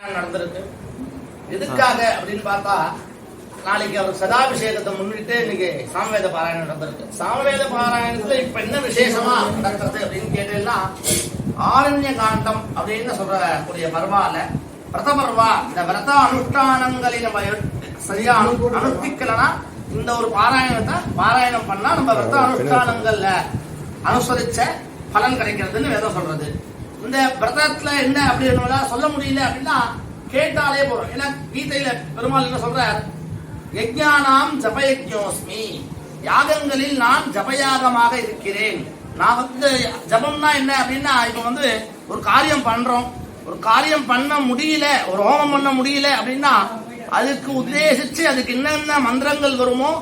நடந்திருக்கு. எதுக்காக அப்படின்னு பார்த்தா நாளைக்கு அவர் சதாபிஷேகத்தை முன்னிட்டு இன்னைக்கு சாமவேத பாராயணம் நடந்திருக்கு. சாமவேத பாராயணத்துல இப்ப என்ன விசேஷமா நடக்கிறது அப்படின்னு கேட்டீங்கன்னா ஆரண்ய காண்டம் அப்படின்னு சொல்றக்கூடிய பர்வால பிரதமர்வா இந்த விரத அனுஷ்டானங்களை நம்ம சரியா அனு அனுஷ்டிக்கலனா இந்த ஒரு பாராயணத்தை பாராயணம் பண்ணா நம்ம விரத அனுஷ்டானங்கள்ல அனுசரிச்ச பலன் கிடைக்கிறதுன்னு வேதம் சொல்றது. இந்த விரதத்துல என்ன அப்படின்னு சொல்ல முடியல அப்படின்னா கேட்டாலே போறோம். ஏன்னா கீதையில பெருமாள் என்ன சொல்றார்? யஜ்ஞானாம் ஜபயஜோஸ்மி யாகங்களில் நான் ஜபயாகமாக இருக்கிறேன். நான் வந்து ஜபம்னா என்ன அப்படின்னா இப்ப வந்து ஒரு காரியம் பண்றோம். ஒரு காரியம் பண்ண முடியல ஒரு ஹோமம் பண்ண முடியல அப்படின்னா அதுக்கு உத்தேசிச்சு அதுக்கு என்னென்ன மந்திரங்கள் வருமோ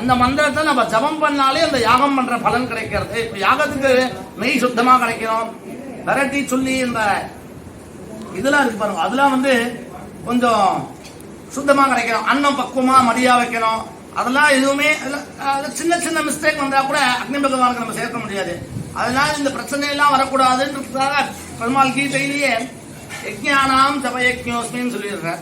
அந்த மந்திரத்தை நம்ம ஜபம் பண்ணாலே அந்த யாகம் பண்ற பலன் கிடைக்கிறது. இப்ப யாகத்துக்கு மெய் சுத்தமா கிடைக்கணும். விரட்டி சொல்லி இந்த இதெல்லாம் இருக்கு பாருங்க. அதெல்லாம் வந்து கொஞ்சம் சுத்தமா கிடைக்கணும். அன்னம் பக்குவமா மடியா வைக்கணும். அதெல்லாம் எதுவுமே சின்ன சின்ன மிஸ்டேக் வந்தா கூட அக்னி பகவானுக்கு நம்ம சேர்க்க முடியாது. அதனால இந்த பிரச்சனை எல்லாம் வரக்கூடாதுன்றதுக்காக பெருமாள் கீதையிலேயே யஜ்ஞானாம் ஜபயஜ்ஞோஸ்மின்னு சொல்லிடுறார்.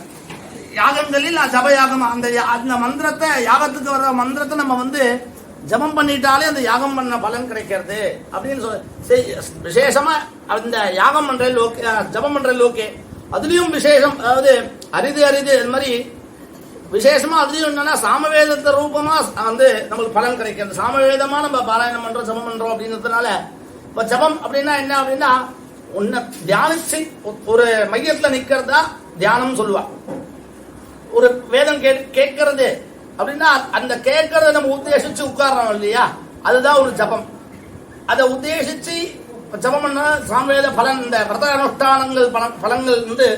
யாகங்களில் ஜபயாகம் அந்த யா- அந்த மந்திரத்தை யாகத்துக்கு வர மந்திரத்தை நம்ம வந்து ஜபம் பண்ணிட்டாலே அந்த யாகம் பண்ண பலன் கிடைக்கிறது அப்படின்னு சொல்லி விசேஷமாக விசேஷமா அந்த யாகம் பண்றது ஓகே ஜபம் பண்றது ஓகே அதுலயும் விசேஷம் அதாவது அரிது அரிது இது மாதிரி விசேஷமா அதுலயும் என்னன்னா சாமவேதத்தை ரூபமா வந்து நம்மளுக்கு பலன் கிடைக்கிறது. சாமவேதமா நம்ம பாராயணம் பண்றோம் ஜபம் பண்றோம் அப்படின்றதுனால இப்ப ஜபம் அப்படின்னா என்ன அப்படின்னா உன்னை தியானிச்சு ஒரு மையத்துல நிக்கிறதா தியானம் சொல்லுவா. ஒரு வேதம் கே கேட்கறது அப்படின்னா அந்த கேட்கறத நம்ம உத்தேசிச்சு உட்கார்றோம் இல்லையா? அதுதான் ஒரு ஜபம். அதை உத்தேசிச்சு ஜபம் பண்ண சாமிவேத பலன் இந்த விரத அனுஷ்டானங்கள் பலன்கள் வந்து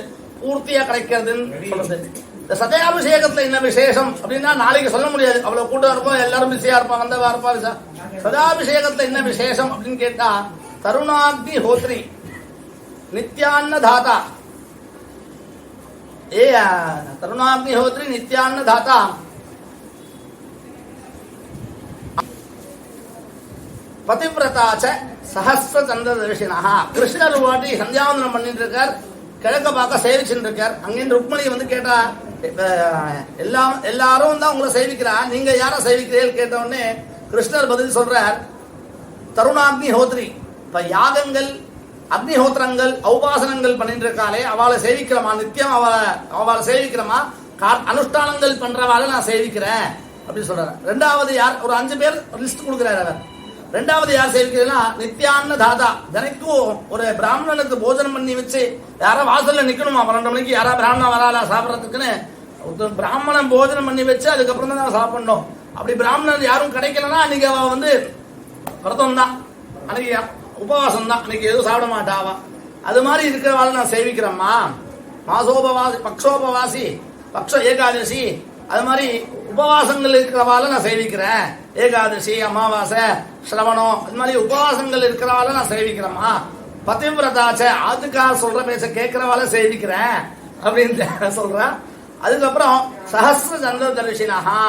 பூர்த்தியா கிடைக்கிறதுன்னு சொல்றது. இந்த சதயாபிஷேகத்துல என்ன விசேஷம் அப்படின்னா நாளைக்கு சொல்ல முடியாது. அவ்வளவு கூட்டம் இருப்போம் எல்லாரும் பிஸியா இருப்பா வந்தவா இருப்பா விசா சதாபிஷேகத்துல என்ன விசேஷம் அப்படின்னு கேட்டா தருணாக்னி ஹோத்ரி நித்யான்ன தாத்தா ஏ தருணாக்னி ஹோத்ரி நித்யான்ன தாத்தா பதிவிரதாச்ச சஹஸ்ர சந்திர கிருஷ்ணர் வாட்டி சந்தியாவந்தனம் பண்ணிட்டு இருக்கார் கிழக்க பார்க்க சேவிச்சுட்டு இருக்கார் அங்கிருந்து ருக்மணி வந்து கேட்டா இப்ப எல்லாம் எல்லாரும் தான் உங்களை சேவிக்கிறா. நீங்க யார சேவிக்கிறீர்கள் கேட்ட உடனே கிருஷ்ணர் பதில் சொல்றார் தருணாக்னி ஹோத்ரி. இப்ப யாகங்கள் அக்னிஹோத்திரங்கள் உபாசனங்கள் பண்ணிட்டு இருக்காளே அவளை சேவிக்கிறமா நித்தியம் அவளை அவளை சேவிக்கிறமா அனுஷ்டானங்கள் பண்றவாளை நான் சேவிக்கிறேன். அப்படின்னு சொல்றாரு. ரெண்டாவது யார்? ஒரு அஞ்சு பேர் லிஸ்ட் கொடுக்குறாரு அவர். ரெண்டாவது யார் சேவிக்கிறதுனா நித்யான்ன தாதா தினைக்கும் ஒரு பிராமணனுக்கு போஜனம் பண்ணி வச்சு யாரோ வாசல்ல நிக்கணுமா? பன்னெண்டு மணிக்கு யாரா பிராமணன் வராலா சாப்பிடறதுக்குன்னு? பிராமணன் போஜனம் பண்ணி வச்சு அதுக்கப்புறம் தான் நான் சாப்பிடணும். அப்படி பிராமணன் யாரும் கிடைக்கலன்னா அன்னைக்கு அவ வந்து விரதம் தான் அன்னைக்கு உபவாசம் தான் அன்னைக்கு எதுவும் சாப்பிட மாட்டாவா அது மாதிரி இருக்கிறவாள் நான் சேவிக்கிறேம்மா. மாசோபவாசி பக்ஷோபவாசி பக்ஷ ஏகாதசி அது மாதிரி உபவாசங்கள் இருக்கிறவால நான் சேவிக்கிறேன். ஏகாதசி அமாவாசை சிரவணம் இந்த மாதிரி உபவாசங்கள் இருக்கிறவால நான் சேவிக்கிறேமா பதிவிரதாச்ச அதுக்காக சொல்ற பேச கேட்கிறவால சேவிக்கிறேன் அப்படின்னு சொல்றேன். அதுக்கப்புறம் சஹஸ்ர சந்திர தரிசனஹா.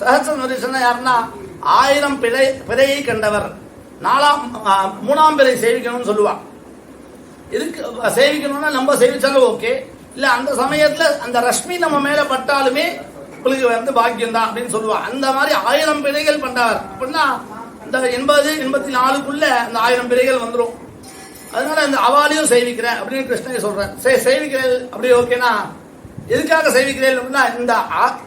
சஹஸ்ர தரிசனம் யாருன்னா ஆயிரம் பிழை பிழையை கண்டவர். நாலாம் மூணாம் பிறை சேவிக்கணும்னு சொல்லுவான் இதுக்கு சேவிக்கணும்னா நம்ம சேவிச்சாலும் ஓகே. இல்ல அந்த சமயத்துல அந்த ரஷ்மி நம்ம மேல பட்டாலுமே உங்களுக்கு வந்து பாக்கியம் தான் அப்படின்னு சொல்லுவாங்க அந்த மாதிரி ஆயிரம் பிழைகள் பண்றவர் அப்படின்னா இந்த எண்பது எண்பத்தி நாலுக்குள்ள அந்த ஆயிரம் பிழைகள் வந்துடும் அதனால அந்த அவாலையும் சேவிக்கிறேன் அப்படின்னு கிருஷ்ணனை சொல்றேன் சரி சேவிக்கிறேன் அப்படி ஓகேனா? எதுக்காக சேவிக்கிறேன் அப்படின்னா இந்த ஆ-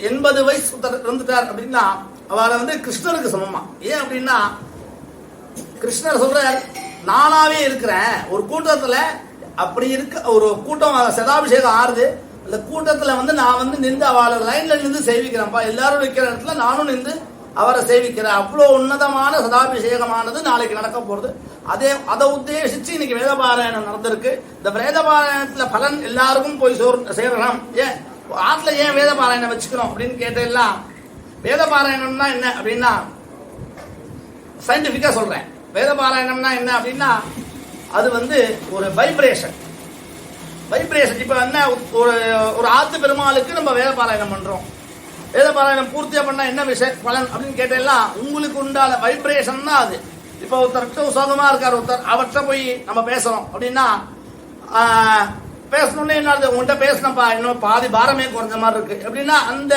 எண்பது வயசு ஒருத்தர் இருந்துட்டார் அப்படின்னா அவளை வந்து கிருஷ்ணருக்கு சமமா. ஏன் அப்படின்னா கிருஷ்ணர் சொல்றார் நானாவே இருக்கிறேன். ஒரு கூட்டத்துல அப்படி இருக்க ஒரு கூட்டம் சதாபிஷேகம் ஆறுது. இந்த கூட்டத்தில் வந்து நான் வந்து நின்று அவளை லைனில் நின்று சேவிக்கிறேன்ப்பா. எல்லாரும் நிக்கிற இடத்துல நானும் நின்று அவரை சேவிக்கிறேன். அவ்வளோ உன்னதமான சதாபிஷேகமானது நாளைக்கு நடக்க போகிறது அதே அதை உத்தேசித்து இன்னைக்கு வேதபாராயணம் நடந்திருக்கு. இந்த வேதபாராயணத்தில் பலன் எல்லாருக்கும் போய் சோர் சேரலாம். ஏன்? ஆற்றுல ஏன் வேதபாராயணம் வச்சுக்கிறோம் அப்படின்னு கேட்டெல்லாம் வேதபாராயணம்னா என்ன அப்படின்னா சயின்டிஃபிக்கா சொல்கிறேன் வேதபாராயணம்னா என்ன அப்படின்னா அது வந்து ஒரு வைப்ரேஷன் வைப்ரேஷன். இப்போ என்ன ஒரு ஒரு ஆத்து பெருமாளுக்கு நம்ம வேத பாராயணம் பண்ணுறோம் வேத பாராயணம் பூர்த்தியாக பண்ணால் என்ன விஷயம் பலன் அப்படின்னு கேட்டேன்னா உங்களுக்கு உண்டான வைப்ரேஷன் தான் அது. இப்போ ஒருத்தர் சோகமாக இருக்கார் ஒருத்தர் அவர்கிட்ட போய் நம்ம பேசுகிறோம் அப்படின்னா பேசணுன்னே என்ன உங்கள்கிட்ட பேசினப்பா இன்னும் பாதி பாரமே குறைஞ்ச மாதிரி இருக்கு. எப்படின்னா அந்த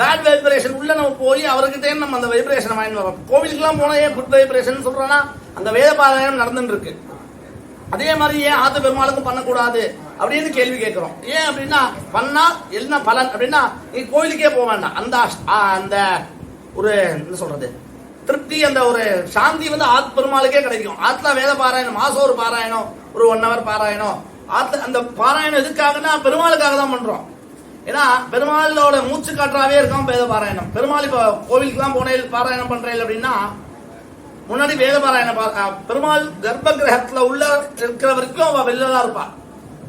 பேட் வைப்ரேஷன் உள்ள நம்ம போய் அவர்கிட்டே நம்ம அந்த வைப்ரேஷன் வாங்கி வரோம். கோவிலுக்குலாம் போனா ஏன் குட் வைப்ரேஷன் சொல்றோம்னா அந்த வேத பாராயணம் நடந்துட்டு இருக்கு. அதே மாதிரி ஏன் ஆத்த பெருமாளுக்கும் பண்ணக்கூடாது அப்படின்னு கேள்வி கேட்கிறோம். ஏன் அப்படின்னா பண்ணா என்ன பலன் அப்படின்னா நீ கோயிலுக்கே போக வேண்டாம். அந்த அந்த ஒரு என்ன சொல்றது திருப்தி அந்த ஒரு சாந்தி வந்து ஆத் பெருமாளுக்கே கிடைக்கும். ஆத்ல வேத பாராயணம் மாசம் ஒரு பாராயணம் ஒரு ஒன் ஹவர் பாராயணம். ஆத்ல அந்த பாராயணம் எதுக்காகனா பெருமாளுக்காக தான் பண்றோம். ஏன்னா பெருமாளோட மூச்சு காற்றாவே இருக்கும் வேத பாராயணம். பெருமாள் இப்போ கோவிலுக்குலாம் போனேன் பாராயணம் பண்றேன் அப்படின்னா முன்னாடி வேதபாராயண பெருமாள் கர்ப்ப கிரகத்துல உள்ள இருக்கிற வரைக்கும் அவ வெளில இருப்பாள் இருப்பா.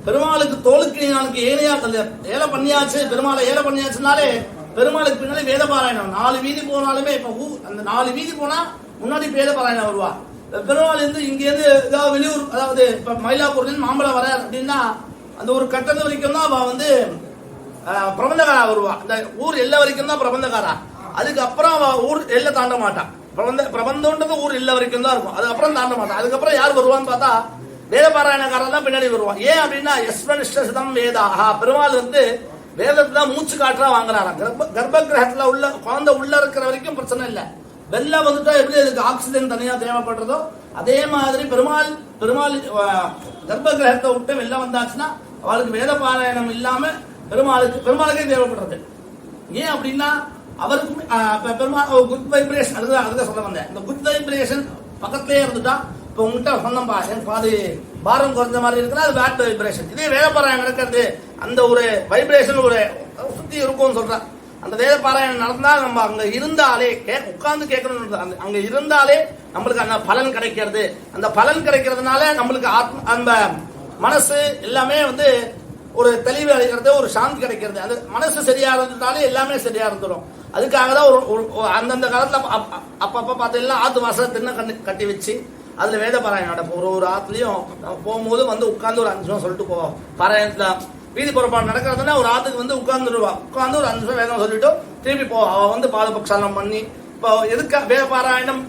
பெருமாளுக்கு தோலுக்கு நாளுக்கு ஏனையா கல்யாணம் ஏழை பண்ணியாச்சு பெருமாளை ஏழை பண்ணியாச்சுனாலே பெருமாளுக்கு பின்னாடி வேதபாராயணம். நாலு வீதி போனாலுமே இப்ப ஊ- அந்த நாலு வீதி போனா முன்னாடி வேதபாராயணம் வருவா. பெருமாள் இருந்து இங்க இருந்து ஏதாவது வெளியூர் அதாவது இப்ப மயிலாப்பூர்ல மாம்பழம் வர அப்படின்னா அந்த ஒரு கட்டத்து வரைக்கும் தான் அவ வந்து பிரபந்தகாரா வருவா. இந்த ஊர் எல்லை வரைக்கும் தான் பிரபந்தகாரா. அதுக்கப்புறம் அவ ஊர் எல்லை தாண்ட மாட்டான் பிரபந்த பிரபந்தம்ன்றது ஊர் இல்ல வரைக்கும் தான் இருக்கும். அதுக்கப்புறம் தாண்ட மாட்டான். அதுக்கப்புறம் யார் வருவான்னு பார்த்தா வேதபாராயணக்காரன் தான் பின்னாடி வருவான். ஏன் அப்படின்னா யஸ்வனிஷ்டம் வேதாஹா. பெருமாள் வந்து வேதத்துல மூச்சு காற்றா வாங்குறாராம். கர்ப்ப கர்ப்ப கிரகத்துல உள்ள குழந்தை உள்ள இருக்கிற வரைக்கும் பிரச்சனை இல்லை. வெளில வந்துட்டா எப்படி அதுக்கு ஆக்சிஜன் தனியா தேவைப்படுறதோ அதே மாதிரி பெருமாள் பெருமாள் கர்ப்ப கிரகத்தை விட்டு வெளில வந்தாச்சுன்னா அவளுக்கு வேத பாராயணம் இல்லாம பெருமாளுக்கு பெருமாளுக்கே தேவைப்படுறது. ஏன் அப்படின்னா அவருக்கு பெருமாள் குட் வைப்ரேஷன் அதுதான் அதுதான் சொல்ல வந்தேன். இந்த குட் வைப்ரேஷன் பக்கத்திலே இருந்துட்டா இப்போ உங்ககிட்ட சொன்னம்பா எனக்கு பாதி பாரம் குறைஞ்ச மாதிரி இருக்குன்னா அது பேட் வைப்ரேஷன் இதே வேதப்பாராயணம் நடக்கிறது. அந்த ஒரு வைப்ரேஷன் ஒரு சுத்தி இருக்கும்னு சொல்றேன் அந்த வேதப்பாராயணம் நடந்தா நம்ம அங்க இருந்தாலே கே உட்கார்ந்து கேட்கணும் அந்த அங்க இருந்தாலே நம்மளுக்கு அந்த பலன் கிடைக்கிறது. அந்த பலன் கிடைக்கிறதுனால நம்மளுக்கு ஆத்ம அந்த மனசு எல்லாமே வந்து ஒரு தெளிவு அடைகிறது ஒரு சாந்தி கிடைக்கிறது. அது மனசு சரியா இருந்துட்டாலே எல்லாமே சரியா இருந்துடும் அதுக்காக தான் ஒரு அந்தந்த காலத்துல அப்ப- அப்ப- அப்பப்ப பார்த்தீங்கன்னா ஆத்து வாசல தின்ன கண்ணு கட்டி வச்சு அதுல வேத பாராயணம் நடக்கும். ஒரு ஒரு ஆத்துலயும் போகும்போது வந்து உட்கார்ந்து ஒரு அஞ்சு நிமிஷம் சொல்லிட்டு போவோம். பாராயணத்துல வீதி புறப்பாடு நடக்கிறதுனா ஒரு ஆத்துக்கு வந்து உட்காந்துருவா உட்கார்ந்து ஒரு அஞ்சு நிமிஷம் வேதம் சொல்லிட்டு திருப்பி போ அவள் வந்து பாதபக்ஷாலம் பண்ணி இப்போ எதுக்கு வேத பாராயணம்?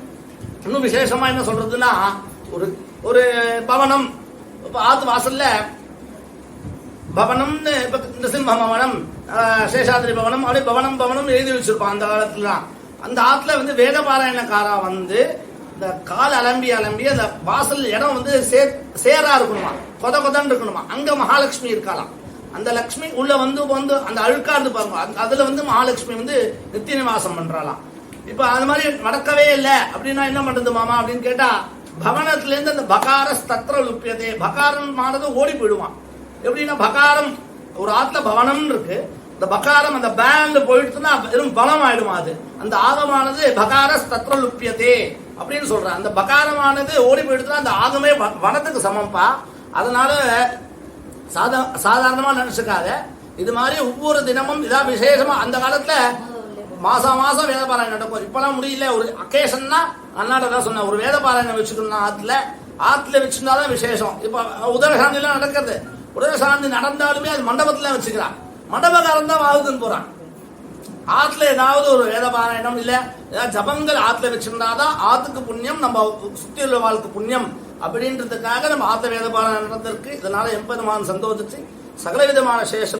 இன்னும் விசேஷமா என்ன சொல்றதுன்னா ஒரு ஒரு பவனம். இப்போ ஆத்து வாசல்ல பவனம்னு இப்ப சிம்ம பவனம் ஆஹ், சேஷாதிரி பவனம் அப்படியே பவனம் பவனம் எழுதி வச்சிருப்பான் அந்த காலத்துலாம் அந்த ஆத்துல வந்து வேத பாராயணக்காரா வந்து இந்த கால் அலம்பி அலம்பி அந்த வாசல் இடம் வந்து சே சேரா இருக்கணுமா? கொத கொதன்னு இருக்கணுமா? அங்க மகாலட்சுமி இருக்கலாம் அந்த லக்ஷ்மி உள்ள வந்து வந்து அந்த அழுக்கா இருந்து பாருங்க. அந்த- அதுல வந்து மகாலட்சுமி வந்து நித்திய நிவாசம் பண்றாளாம். இப்ப அது மாதிரி நடக்கவே இல்லை. அப்படின்னா என்ன பண்றது மாமா அப்படின்னு கேட்டா பவனத்துல இருந்து அந்த பகார ஸ்தத்திர லுப்பியதே பகாரம் ஆனது ஓடி போயிடுவான். எப்படின்னா பகாரம் ஒரு ஆத்துல பவனம் இருக்கு. இந்த பகாரம் அந்த பேண்ட் போயிடுச்சுன்னா வெறும் பலம் ஆயிடும் அது? அந்த ஆகமானது பகார ஸ்தத்ர லுப்பியதே அப்படின்னு சொல்றேன். அந்த பகாரமானது ஓடி போயிடுச்சுன்னா அந்த ஆகமே வ- வனத்துக்கு சமம்பா. அதனால சாதா சாதாரணமா நினைச்சுக்காத. இது மாதிரி ஒவ்வொரு தினமும் இதா விசேஷமா அந்த காலத்துல மாசம் மாசம் வேத பாராயணம் நடக்கும் இப்பெல்லாம் முடியல ஒரு அக்கேஷன்னா அண்ணாட்ட தான் சொன்னேன். ஒரு வேத பாராயணம் வச்சுக்கணும் ஆத்துல. ஆத்துல வச்சிருந்தாதான் விசேஷம். இப்ப உதரசாந்தி எல்லாம் நடக்கிறது உதரசாந்தி நடந்தாலுமே அது மண்டபத்தில் வச்சுக்கிறான். மண்டபக்காரன் தான் ஆகுதுன்னு போறான். ஆத்துல ஏதாவது ஒரு வேத பாராயணம் இல்ல ஏதாவது ஜபங்கள் ஆத்துல வச்சிருந்தாதான் ஆத்துக்கு புண்ணியம் நம்ம சுத்தி உள்ள வாழ்க்கை புண்ணியம் அப்படின்றதுக்காக நம்ம ஆத்த வேத நடந்திருக்கு இதனால எம்பெருமான் சந்தோஷிச்சு சகல விதமான சேஷம்